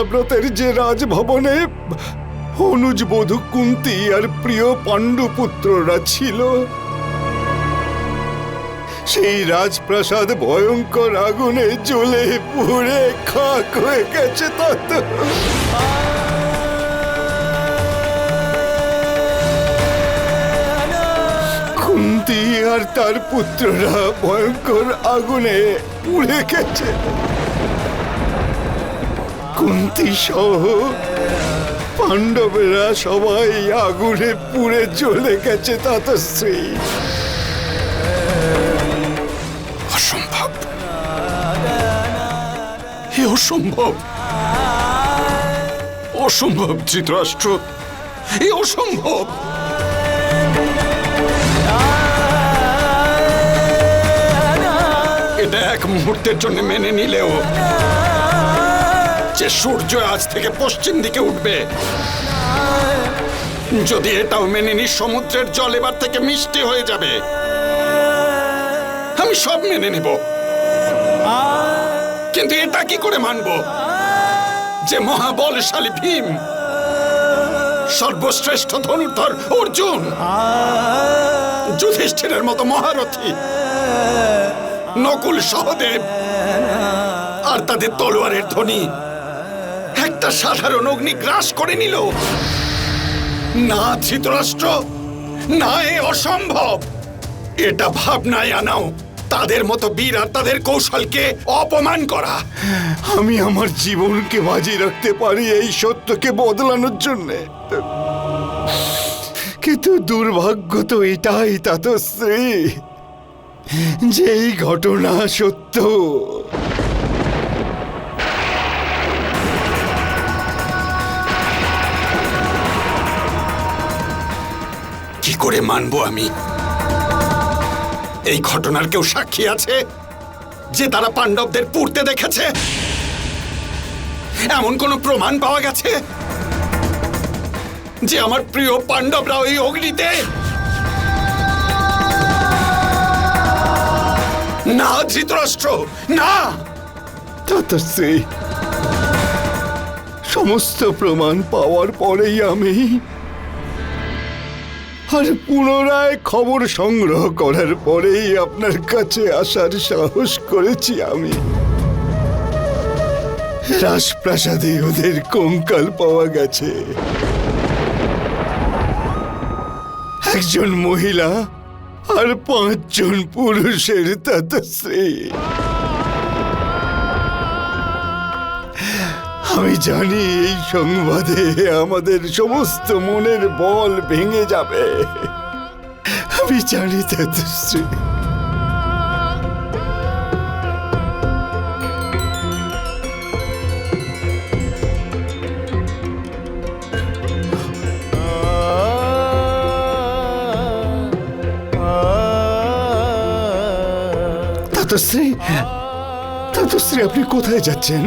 হস্তিনাব্রতের যে রাজভবনে অনুজ বধূ কুন্তি আর প্রিয় পাণ্ডুপুত্ররা ছিল, সেই রাজপ্রাসাদ ভয়ঙ্কর আগুনে জ্বলে পুড়ে খাক হয়ে গেছে তত কুন্তি আর তার পুত্ররা ভয়ঙ্কর আগুনে পুড়ে গেছে। কুন্তি সহ পাণ্ডবেরা সবাই আগুনে পুড়ে জ্বলে গেছে তাতশ্রী। অসম্ভব। এ অসম্ভব। অসম্ভব ধৃতরাষ্ট্র। এ অসম্ভব। এটা এক মুহূর্তের জন্য মেনে নিলেও যে সূর্য আজ থেকে পশ্চিম দিকে উঠবে। যদি এটাও মেনে নি, সমুদ্রের জল এবার থেকে মিষ্টি হয়ে যাবে। আমি সব মেনে নেব। কিন্তু এটা কি করে মানব? যে মহাবলশালী ভীম, সর্বশ্রেষ্ঠ ধনুর্ধর অর্জুন, যুধিষ্ঠিরের মতো মহারথী, নকুল সহদেব, আর তাদের তলোয়ারের ধ্বনি। সাধারণ অগ্নি গ্রাস করে নিল। না ধৃতরাষ্ট্র, না এ অসম্ভব। এটা ভাবনায় আনাও। তাদের মতো বীর আর তাদের কৌশলকে অপমান করা। আমি আমার জীবনকে বাজি রাখতে পারি এই সত্যকে বদলানোর জন্যে। কিন্তু দুর্ভাগ্য তো এটাই তাতশ্রী যে এই ঘটনা সত্য করে মানবো আমি। এই ঘটনার কেউ সাক্ষী আছে? যে তারা পাণ্ডবদের পুড়তে দেখেছে? এমন কোনো প্রমাণ পাওয়া গেছে? যে আমার প্রিয় পাণ্ডবরা ওই অগ্নিতে? না, ধৃতরাষ্ট্র, না! সমস্ত প্রমাণ পাওয়ার পরেই আমি আর পুনরায় খবর সংগ্রহ করার পরেই আপনার কাছে আসার সাহস করেছি আমি। রাজপ্রাসাদে ওদের কঙ্কাল পাওয়া গেছে। একজন মহিলা আর পাঁচজন পুরুষের তাতশ্রী আমি জানি এই সংবাদে আমাদের সমস্ত মনের বল ভেঙে যাবে। আমি জানি তাতশ্রী তাতশ্রী তাতশ্রী আপনি কোথায় যাচ্ছেন?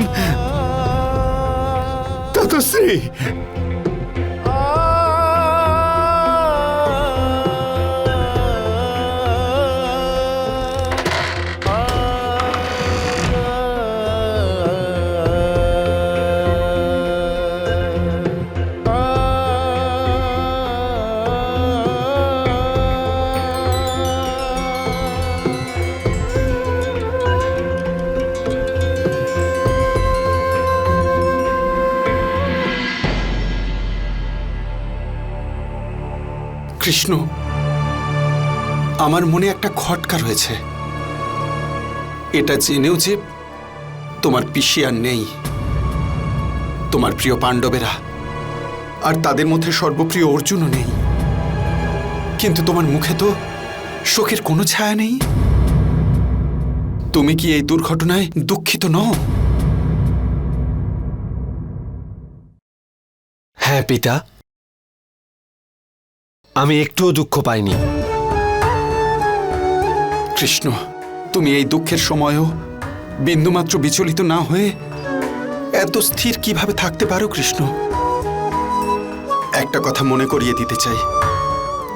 তাতশ্রী কৃষ্ণ, আমার মনে একটা খটকা রয়েছে। এটা জেনেও যে তোমার পিসি আর নেই, তোমার প্রিয় পাণ্ডবেরা, আর তাদের মধ্যে সর্বপ্রিয় অর্জুনও নেই। কিন্তু তোমার মুখে তো শোকের কোনো ছায়া নেই? তুমি কি এই দুর্ঘটনায় দুঃখিত নও? হ্যাঁ পিতা। আমি একটুও দুঃখ পাইনি। কৃষ্ণ, তুমি এই দুঃখের সময়ও বিন্দুমাত্র বিচলিত না হয়ে এত স্থির কীভাবে থাকতে পারো কৃষ্ণ? একটা কথা মনে করিয়ে দিতে চাই।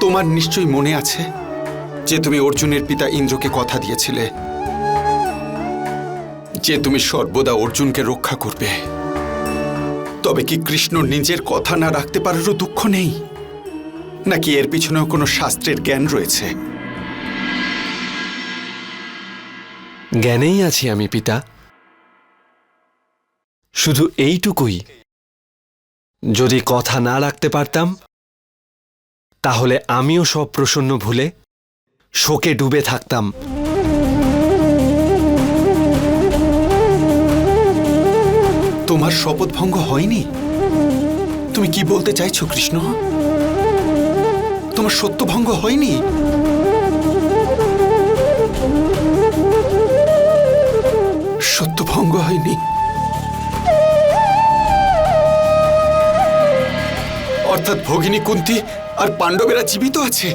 তোমার নিশ্চয়ই মনে আছে যে তুমি অর্জুনের পিতা ইন্দ্রকে কথা দিয়েছিলে, যে তুমি সর্বদা অর্জুনকে রক্ষা করবে। তবে কি কৃষ্ণ নিজের কথা না রাখতে পারারও দুঃখ নেই? নাকি এর পিছনেও কোনো শাস্ত্রের জ্ঞান রয়েছে? জ্ঞানেই আছি আমি পিতা। শুধু এইটুকুই। যদি কথা না রাখতে পারতাম তাহলে আমিও সব প্রসন্ন ভুলে শোকে ডুবে থাকতাম। তোমার শপথ ভঙ্গ হয়নি? তুমি কি বলতে চাইছো কৃষ্ণ? তোমার সত্যভঙ্গ হয়নি? সত্য ভঙ্গ হয়নি। অর্থাৎ ভগিনী কুন্তি আর পাণ্ডবেরা জীবিত আছে।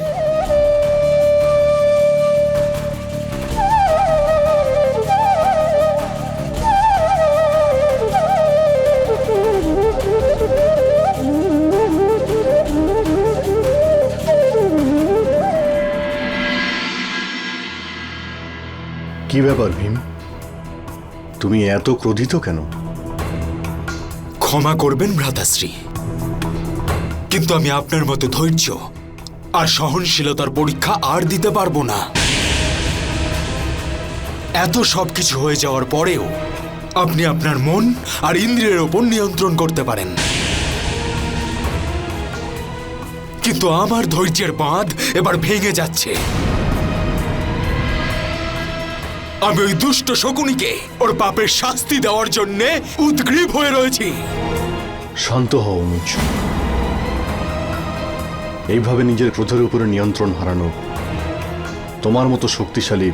কি ব্যাপার ভীম? তুমি এত ক্রোধিত কেন? ক্ষমা করবেন, ভ্রাতাশ্রী। কিন্তু আমি আপনার মতো ধৈর্য আর সহনশীলতার পরীক্ষা আর দিতে পারব না। এত সব কিছু হয়ে যাওয়ার পরেও আপনি আপনার মন আর ইন্দ্রিয়ের ওপর নিয়ন্ত্রণ করতে পারেন। কিন্তু আমার ধৈর্যের বাঁধ এবার ভেঙে যাচ্ছে। আমি ওই দুষ্ট শকুনিকে ওর পাপের শাস্তি দেওয়ার জন্যে উদ্গ্রীব হয়ে রয়েছি। শান্ত হও অনুজ এইভাবে নিজের ক্রোধের উপরে নিয়ন্ত্রণ হারানো তোমার মতো শক্তিশালী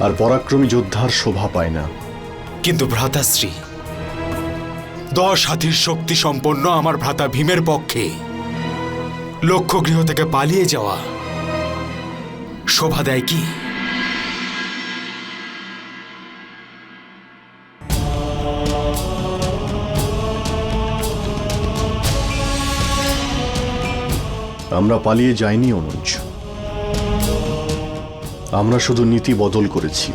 আর পরাক্রমী যোদ্ধার শোভা পায় না। কিন্তু ভ্রাতাশ্রী দশ হাতির শক্তি সম্পন্ন আমার ভ্রাতা ভীমের পক্ষে লক্ষ্যগৃহ থেকে পালিয়ে যাওয়া শোভা দেয় কি? আমরা পালিয়ে যাইনি অনুজ আমরা শুধু নীতি বদল করেছি।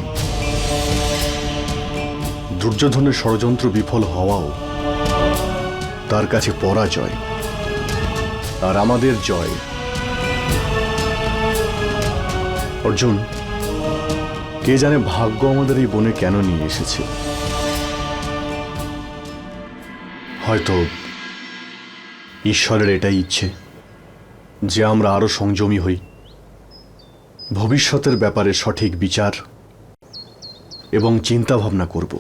দুর্যোধনের ষড়যন্ত্র বিফল হওয়াও তার কাছে পরাজয় আর আমাদের জয়। অর্জুন, কে জানে ভাগ্য আমাদের এই বনে কেন নিয়ে এসেছে? হয়তো ঈশ্বরের এটাই ইচ্ছে। যে আমরা আরও সংযমী হই। ভবিষ্যতের ব্যাপারে সঠিক বিচার এবং চিন্তা ভাবনা করব।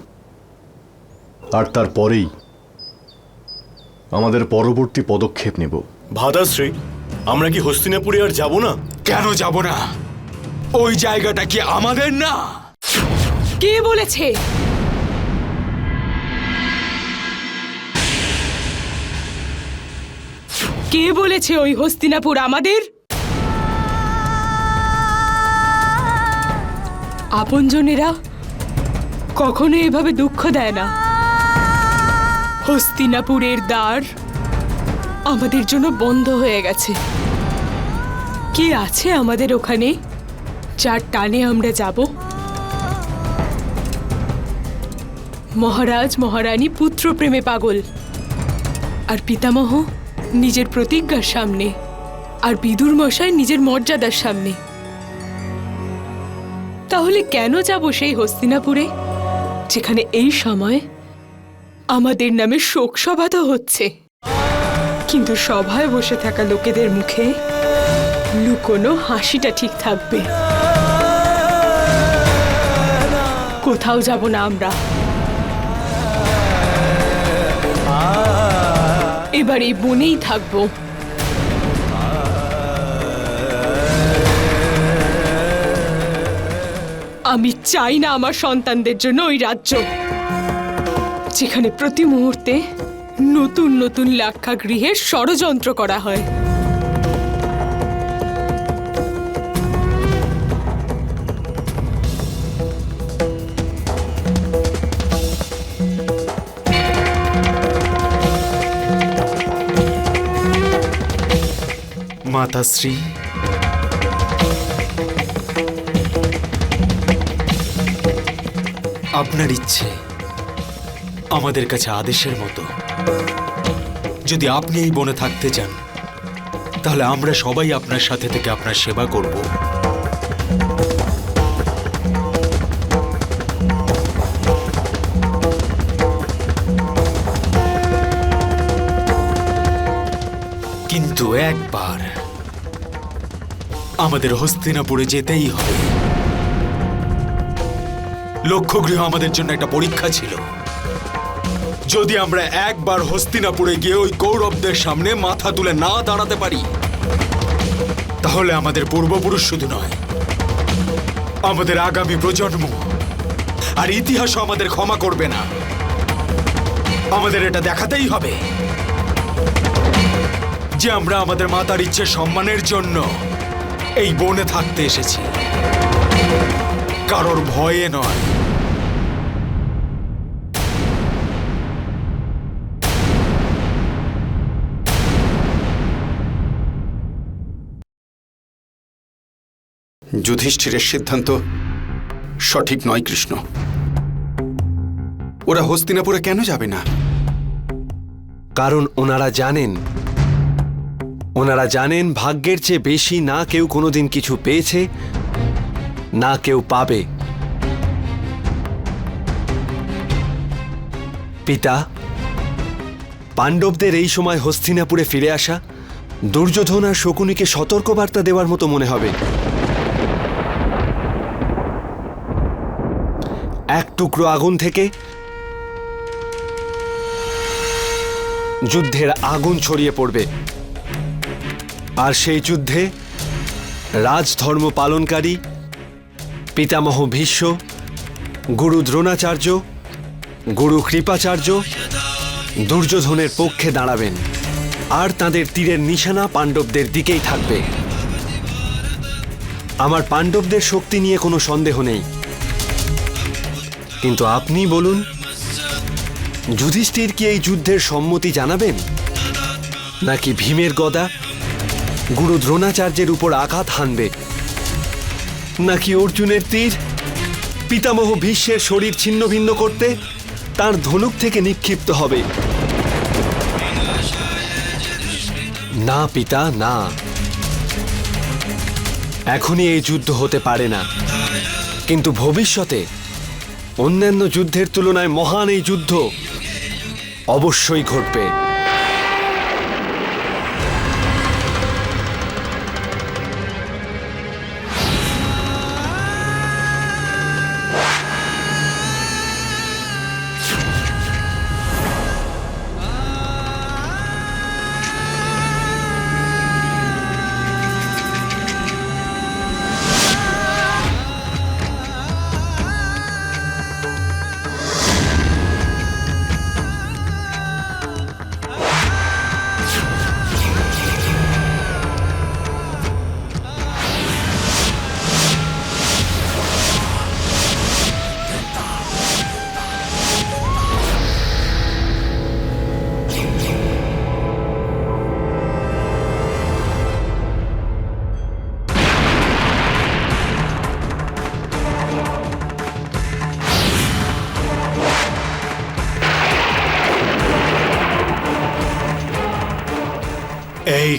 আর তারপরেই আমাদের পরবর্তী পদক্ষেপ নেব। ভাদাশ্রী আমরা কি হস্তিনাপুরে আর যাব না? কেন যাব না? ওই জায়গাটা কি আমাদের না? কে বলেছে? কে বলেছে ওই হস্তিনাপুর আমাদের? আপনজনেরা কখনো এভাবে দুঃখ দেয় না। হস্তিনাপুরের দ্বার আমাদের জন্য বন্ধ হয়ে গেছে। কে আছে আমাদের ওখানে? যার টানে আমরা যাব? মহারাজ, মহারানী পুত্র প্রেমে পাগল। আর পিতামহ? নিজের প্রতিজ্ঞার সামনে আর বিদুর মশাই নিজের মর্যাদার সামনে। তাহলে কেন যাব সেই হস্তিনাপুরে, যেখানে এই সময় আমাদের নামে শোক সভা তো হচ্ছে? কিন্তু সভায় বসে থাকা লোকেদের মুখে লুকোনো হাসিটা ঠিক থাকবে। কোথাও যাব না আমরা। এবার এই বনেই থাকব। আমি চাই না আমার সন্তানদের জন্য ওই রাজ্য, যেখানে প্রতি মুহূর্তে নতুন নতুন লাক্ষা গৃহের ষড়যন্ত্র করা হয়। মাতাশ্রী। আপনার ইচ্ছে আমাদের কাছে আদেশের মতো। যদি আপনি এই বনে থাকতে চান, তাহলে আমরা সবাই আপনার সাথে থেকে আপনার সেবা করব। কিন্তু একবার আমাদের হস্তিনাপুরে যেতেই হবে। লক্ষ্যগৃহ আমাদের জন্য একটা পরীক্ষা ছিল। যদি আমরা একবার হস্তিনাপুরে গিয়ে ওই কৌরবদের সামনে মাথা তুলে না দাঁড়াতে পারি, তাহলে আমাদের পূর্বপুরুষ শুধু নয়, আমাদের আগামী প্রজন্ম আর ইতিহাসও আমাদের ক্ষমা করবে না। আমাদের এটা দেখাতেই হবে যে আমরা আমাদের মাতার ইচ্ছে সম্মানের জন্য এই বনে থাকতে এসেছি। কারোর ভয়ে নয়। যুধিষ্ঠিরের সিদ্ধান্ত সঠিক নয় কৃষ্ণ। ওরা হস্তিনাপুরে কেন যাবে না? কারণ ওনারা জানেন ওনারা জানেন ভাগ্যের চেয়ে বেশি না কেউ কোনোদিন কিছু পেয়েছে, না কেউ পাবে। পিতা, পাণ্ডবদের এই সময় হস্তিনাপুরে ফিরে আসা দুর্যোধন আর শকুনিকে সতর্কবার্তা দেওয়ার মতো মনে হবে। এক টুকরো আগুন থেকে যুদ্ধের আগুন ছড়িয়ে পড়বে। আর সেই যুদ্ধে রাজধর্ম পালনকারী, পিতামহ ভীষ্ম, গুরু দ্রোণাচার্য, গুরু কৃপাচার্য দুর্যোধনের পক্ষে দাঁড়াবেন। আর তাদের তীরের নিশানা পাণ্ডবদের দিকেই থাকবে। আমার পাণ্ডবদের শক্তি নিয়ে কোনো সন্দেহ নেই। কিন্তু আপনি বলুন, যুধিষ্ঠির কি এই যুদ্ধের সম্মতি জানাবেন? নাকি ভীমের গদা গুরু দ্রোণাচার্যের উপর আঘাত হানবে। নাকি অর্জুনের তীর? পিতামহ ভীষ্মের শরীর ছিন্ন ভিন্ন করতে তার ধনুক থেকে নিক্ষিপ্ত হবে। না, পিতা, না। এখনই এই যুদ্ধ হতে পারে না। কিন্তু ভবিষ্যতে অন্যান্য যুদ্ধের তুলনায় মহান এই যুদ্ধ অবশ্যই ঘটবে।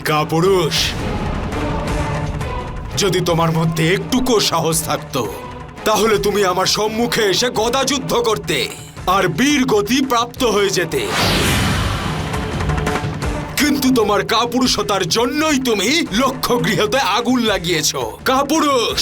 কাপুরুষ যদি তোমার মধ্যে একটুকু সাহস থাকতো, তাহলে তুমি আমার সম্মুখে এসে গদা যুদ্ধ করতে আর বীর গতি প্রাপ্ত হয়ে যেতে। কিন্তু তোমার কাপুরুষতার জন্যই তুমি লক্ষ্য গৃহতে আগুন লাগিয়েছ। কাপুরুষ!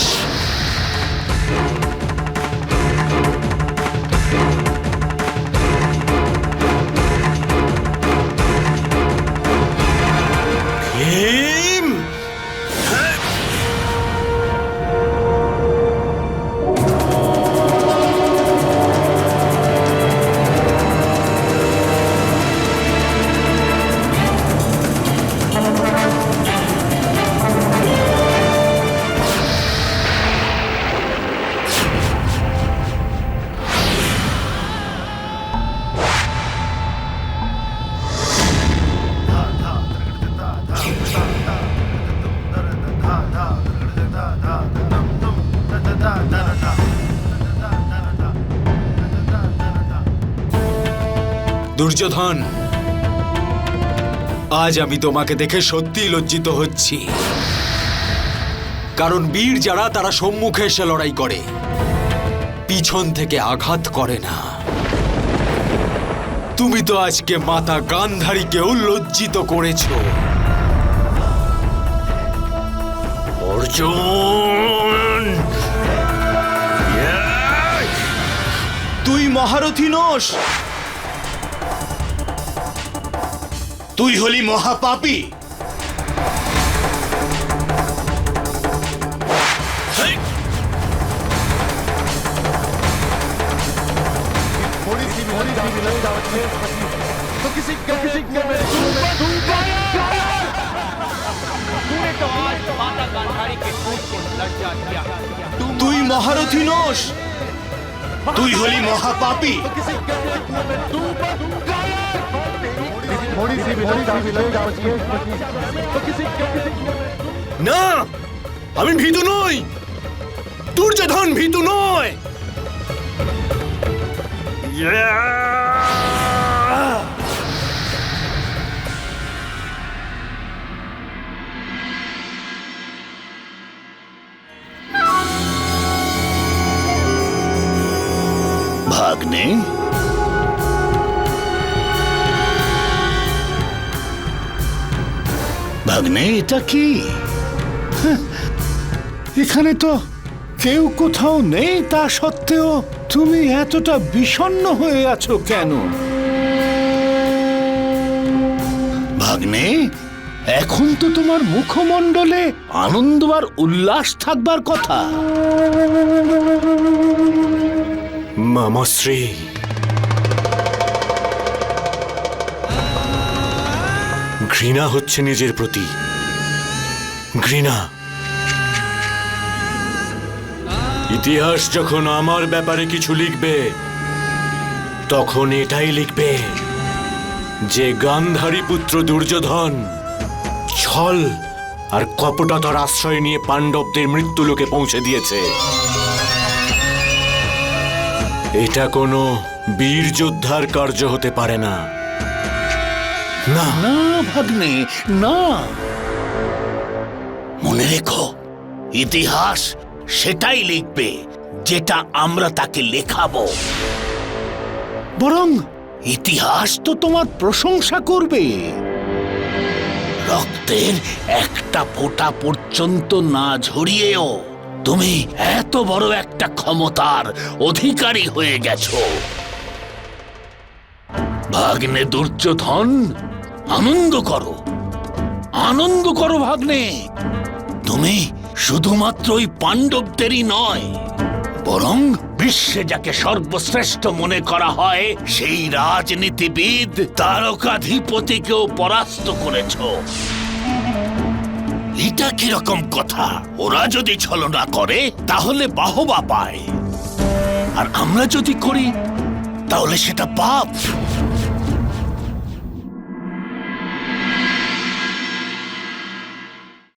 দুর্যোধন আজ আমি তোমাকে দেখে সত্যিই লজ্জিত হচ্ছি। কারণ বীর যারা, তারা সম্মুখে এসে লড়াই করে। পিছন থেকে আঘাত করে না। তুমি তো আজকে মাতা গান্ধারীকেও লজ্জিত করেছ। অর্জুন! তুই মহারথী নোস! তুই হলি মহাপাপী। তুই মহারথী নোস। তুই হলি মহাপাপী। না আমি ভীতু নই দুর্যোধন ভীতু নয় ভাগ্নে এটা কি? হ্যাঁ, এখানে তো কেউ কোথাও নেই তা সত্ত্বেও তুমি এতটা বিষণ্ণ হয়ে আছো কেন? ভাগ্নে এখন তো তোমার মুখমণ্ডলে আনন্দ আর উল্লাস থাকবার কথা। মামাশ্রী ঘৃণা হচ্ছে নিজের প্রতি। ঘৃণা। ইতিহাস যখন আমার ব্যাপারে কিছু লিখবে, তখন এটাই লিখবে যে গান্ধারী পুত্র দুর্যোধন ছল আর কপটতার আশ্রয় নিয়ে পাণ্ডবদের মৃত্যুলোকে পৌঁছে দিয়েছে। এটা কোনো বীর যোদ্ধার কার্য হতে পারে না। না। ভাগ্নে, না। মনে রেখো ইতিহাস সেটাই লিখবে যেটা আমরা তাকে লেখাবো। বরং ইতিহাস তো তোমার প্রশংসা করবে। রক্তের একটা ফোঁটা পর্যন্ত না ঝরিয়েও তুমি এত বড় একটা ক্ষমতার অধিকারী হয়ে গেছো। ভাগ্নে দুর্যোধন আনন্দ করো। আনন্দ করো ভাগ্নে। তুমি শুধুমাত্র ওই পাণ্ডবদেরই নয়, বরং বিশ্বে যাকে সর্বশ্রেষ্ঠ মনে করা হয়, সেই রাজনীতিবিদ তারকাধিপতিকেও পরাস্ত করেছ। এটা কীরকম কথা? ওরা যদি ছলনা করে, তাহলে বাহবা পায়। আর আমরা যদি করি, তাহলে সেটা পাপ।